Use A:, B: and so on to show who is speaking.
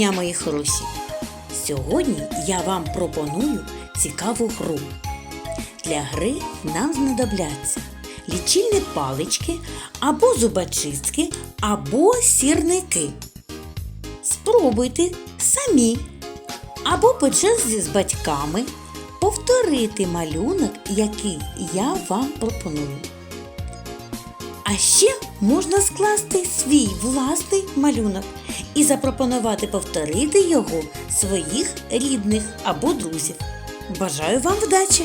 A: дня, мої хороші! Сьогодні я вам пропоную цікаву гру. Для гри нам знадобляться лічильні палички або зубочистки, або сірники. Спробуйте самі або по черзі з батьками повторити малюнок, який я вам пропоную. А ще можна скласти свій власний малюнок і запропонувати повторити його своїх рідних або друзів. Бажаю вам вдачі!